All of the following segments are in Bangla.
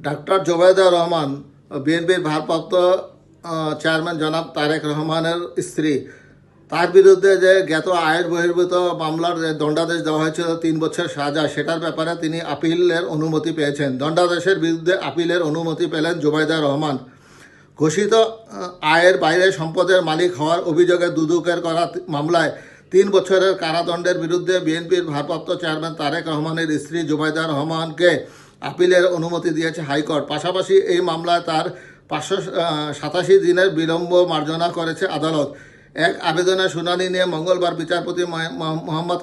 ডাক্তার জোবায়দা রহমান, বিএনপির ভারপ্রাপ্ত চেয়ারম্যান জনাব তারেক রহমানের স্ত্রী। তার বিরুদ্ধে যে জ্ঞাত আয়ের বহির্ভূত মামলার যে দণ্ডাদেশ দেওয়া হয়েছিল তিন বছর সাজা, সেটার ব্যাপারে তিনি আপিলের অনুমতি পেয়েছেন। দণ্ডাদেশের বিরুদ্ধে আপিলের অনুমতি পেলেন জোবায়দা রহমান। ঘোষিত আয়ের বাইরে সম্পদের মালিক হওয়ার অভিযোগে দুদুকের করা মামলায় তিন বছরের কারাদণ্ডের বিরুদ্ধে বিএনপির ভারপ্রাপ্ত চেয়ারম্যান তারেক রহমানের স্ত্রী জুবাইদা রহমানকে আপিলের অনুমতি দিয়েছে হাইকোর্ট। পাশাপাশি এই মামলায় তার পাঁচশো সাতাশি দিনের বিলম্ব মার্জনা করেছে আদালত। এক আবেদনের শুনানি নিয়ে মঙ্গলবার বিচারপতি মহ- মহ- মোহাম্মদ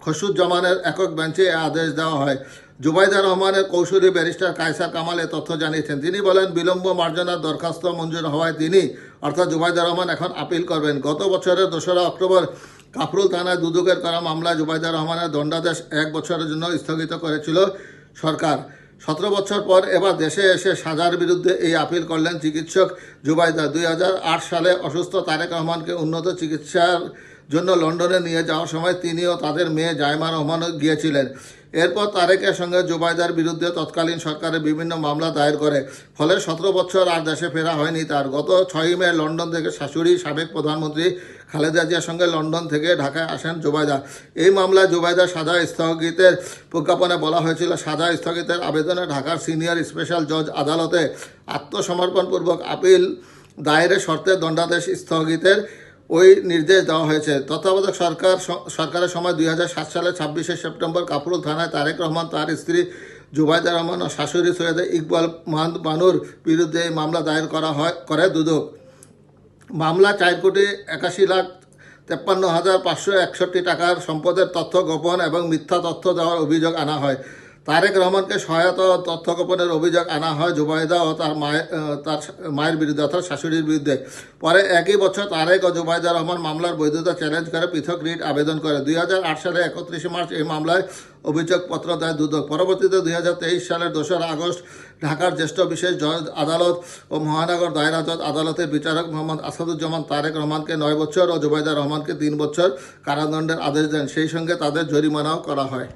খসুজ্জামানের একক বেঞ্চে আদেশ দেওয়া হয়। জুবাইদা রহমানের কৌশলী ব্যারিস্টার কায়সার কামাল এ তথ্য জানিয়েছেন। তিনি বলেন, বিলম্ব মার্জনার দরখাস্ত মঞ্জুর হওয়ায় তিনি, অর্থাৎ জুবাইদা রহমান এখন আপিল করবেন। গত বছরের দোসরা অক্টোবর কাফরুল থানায় দুদকের করা মামলায় জুবাইদা রহমানের দণ্ডাদেশ এক বছরের জন্য স্থগিত করেছিল। সরকার। সতেরো বছর পর এবার দেশে এসে সাজার বিরুদ্ধে এই আপিল করলেন চিকিৎসক জুবাইদা। দুই হাজার আট সালে অসুস্থ তারেক রহমানকে উন্নত চিকিৎসার জন্য লন্ডনে নিয়ে যাওয়ার সময় তিনিও তাদের মেয়ে জায়মা রহমানও গিয়েছিলেন। এরপর তারেকের সঙ্গে জুবাইদার বিরুদ্ধে তৎকালীন সরকারের বিভিন্ন মামলা দায়ের করে। ফলে সতেরো বছর আর দেশে ফেরা হয়নি তার। গত ছয়ই মে লন্ডন থেকে শাশুড়ি, সাবেক প্রধানমন্ত্রী খালেদা জিয়ার সঙ্গে লন্ডন থেকে ঢাকায় আসেন জুবাইদা এই মামলায় জুবাইদার সাজা স্থগিতের প্রজ্ঞাপনে বলা হয়েছিল। সাজা স্থগিতের আবেদনে ঢাকার সিনিয়র স্পেশাল জজ আদালতে আত্মসমর্পণপূর্বক আপিল দায়েরের শর্তে দণ্ডাদেশ স্থগিতের ওই নির্দেশ দেওয়া হয়েছে। তত্ত্বাবধায়ক সরকার সরকারের সময় দুই সালে ছাব্বিশে সেপ্টেম্বর কাপুরুল থানায় তারেক রহমান, তার স্ত্রী জুবাইদা রহমান ও শাশুড়ি সৈয়দ ইকবাল বানুর বিরুদ্ধে এই মামলা দায়ের করা হয়, করে দুদক। মামলা চার কোটি একাশি লাখ তেপ্পান্ন হাজার পাঁচশো একষট্টি টাকার সম্পদের তথ্য গোপন এবং মিথ্যা তথ্য দেওয়ার অভিযোগ আনা হয়। তারেক রহমানকে সহায়তা ও তথ্য গোপনের অভিযোগ আনা হয় জুবাইদা ও তার মায়ের তার মায়ের বিরুদ্ধে অর্থাৎ শাশুড়ির বিরুদ্ধে। পরে একই বছর তারেক ও জুবাইদা রহমান মামলার বৈধতা চ্যালেঞ্জ করে পৃথক রিট আবেদন করে। দুই হাজার আট সালে একত্রিশে মার্চ এই মামলায় অভিযোগপত্র দেয় দুদক। পরবর্তীতে দুই হাজার তেইশ সালের দোসরা আগস্ট ঢাকার জ্যেষ্ঠ বিশেষ জজ আদালত ও মহানগর দায়রা জজ আদালতের বিচারক মোহাম্মদ আসাদুজ্জামান তারেক রহমানকে নয় বছর ও জুবাইদা রহমানকে তিন বছর কারাদণ্ডের আদেশ দেন। সেই সঙ্গে তাদের জরিমানাও করা হয়।